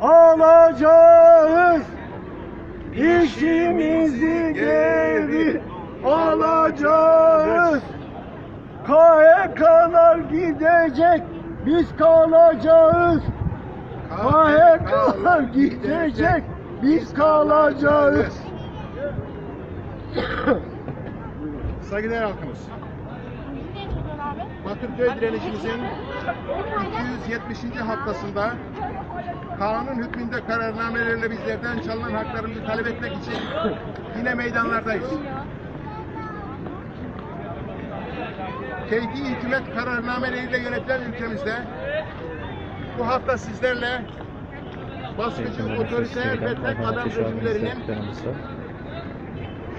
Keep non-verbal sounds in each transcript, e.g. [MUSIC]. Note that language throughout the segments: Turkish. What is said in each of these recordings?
alacağız. İşimizi geri alacağız. KHK'lar gidecek, biz kalacağız. KHK'lar gidecek, biz kalacağız. [COUGHS] Saygıdeğer halkımız. Bakırköy direnişimizin 270. haftasında kanun hükmünde kararnamelerle bizlerden çalınan haklarımızı talep etmek için yine meydanlardayız. Keyfi hükümet kararnameleriyle yönetilen ülkemizde bu hafta sizlerle baskıcı, otoriter ve tek adam rejimlerinin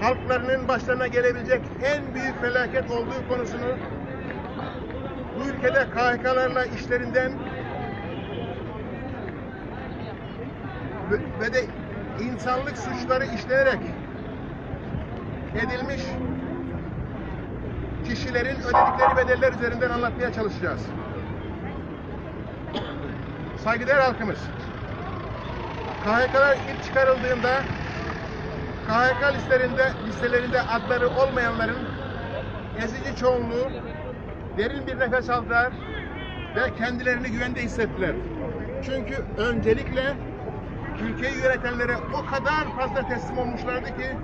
halklarının başlarına gelebilecek en büyük felaket olduğu konusunu bu ülkede KHK'larla işlerinden ve, de insanlık suçları işlenerek edilmiş kişilerin ödedikleri bedeller üzerinden anlatmaya çalışacağız. Saygıdeğer halkımız, KHK'lar ilk çıkarıldığında KHK listelerinde, listelerinde adları olmayanların ezici çoğunluğu derin bir nefes aldılar ve kendilerini güvende hissettiler. Çünkü öncelikle ülkeyi yönetenlere o kadar fazla teslim olmuşlardı ki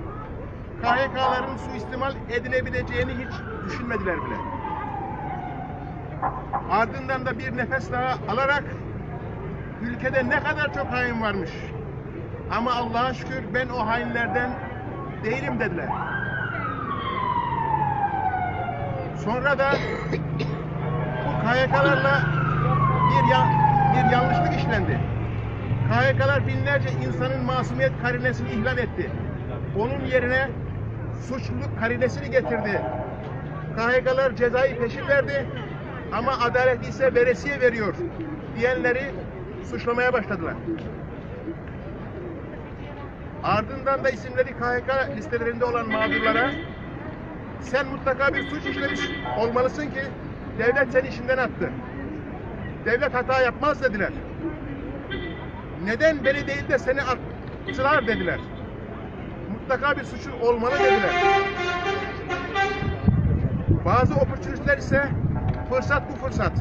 KHK'ların suistimal edilebileceğini hiç düşünmediler bile. Ardından da bir nefes daha alarak ülkede ne kadar çok hain varmış. Ama Allah'a şükür ben o hainlerden değilim dediler. Sonra da bu KYK'larla bir, ya, bir yanlışlık işlendi. KYK'lar binlerce insanın masumiyet karinesini ihlal etti. Onun yerine suçluluk karinesini getirdi. KHK'lar cezayı peşin verdi ama adalet ise veresiye veriyor diyenleri suçlamaya başladılar. Ardından da isimleri KHK listelerinde olan mağdurlara sen mutlaka bir suç işlemiş olmalısın ki devlet seni işinden attı. Devlet hata yapmaz dediler. Neden beni değil de seni attılar dediler. Mutlaka bir suçun olmalı dediler. Bazı opportunistler ise fırsat bu fırsat.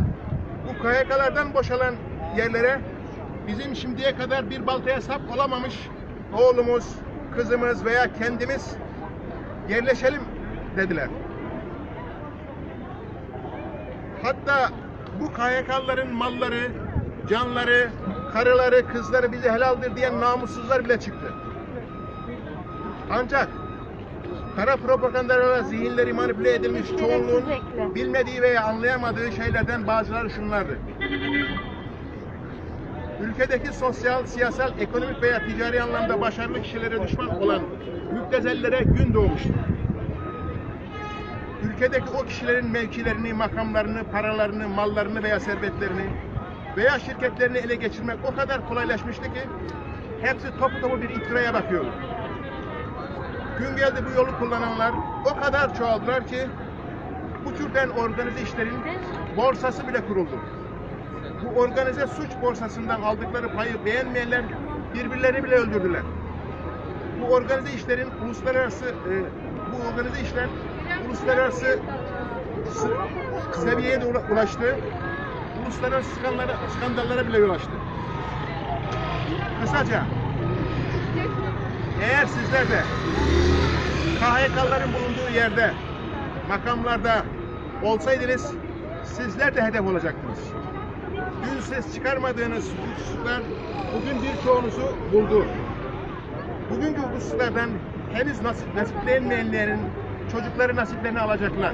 Bu KYK'lardan boşalan yerlere bizim şimdiye kadar bir baltaya sap olamamış oğlumuz, kızımız veya kendimiz yerleşelim dediler. Hatta bu KYK'ların malları, canları, karıları, kızları bize helaldir diyen namussuzlar bile çıktı. Ancak kara propagandalarla zihinleri manipüle edilmiş çoğunluğun bilmediği veya anlayamadığı şeylerden bazıları şunlardı. Ülkedeki sosyal, siyasal, ekonomik veya ticari anlamda başarılı kişilere düşman olan müptezellere gün doğmuştur. Ülkedeki o kişilerin mevkilerini, makamlarını, paralarını, mallarını veya servetlerini veya şirketlerini ele geçirmek o kadar kolaylaşmıştı ki hepsi topu topu bir iftiraya bakıyor. Gün geldi bu yolu kullananlar o kadar çoğaldılar ki bu türden organize işlerin borsası bile kuruldu. Bu organize suç borsasından aldıkları payı beğenmeyenler birbirlerini bile öldürdüler. Bu organize işlerin uluslararası e, bu organize işler uluslararası seviyeye de ula- ulaştı. Uluslararası skandallara, skandallara bile yol açtı. Kısaca eğer sizler de KHK'ların bulunduğu yerde, makamlarda olsaydınız sizler de hedef olacaktınız. Dün ses çıkarmadığınız hususlar bugün birçoğunuzu buldu. Bugünkü hususlardan henüz nasip, nasiplenmeyenlerin çocukları nasiplerini alacaklar.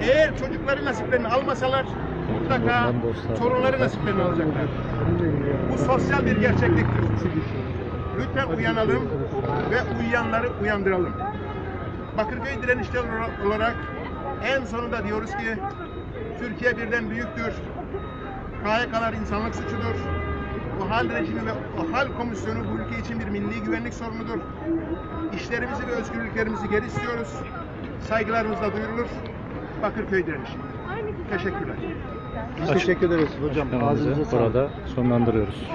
Eğer çocukları nasiplerini almasalar mutlaka torunları nasiplerini alacaklar. Bu sosyal bir gerçekliktir. Lütfen uyanalım ve uyuyanları uyandıralım. Bakırköy direnişleri olarak en sonunda diyoruz ki Türkiye birden büyüktür. KHK'lar insanlık suçudur. O hal rejimi ve o hal komisyonu bu ülke için bir milli güvenlik sorunudur. İşlerimizi ve özgürlüklerimizi geri istiyoruz saygılarımızla duyurulur. Bakırköy direnişi. Teşekkürler. Biz teşekkür ederiz hocam. Ağzınıza burada sonlandırıyoruz.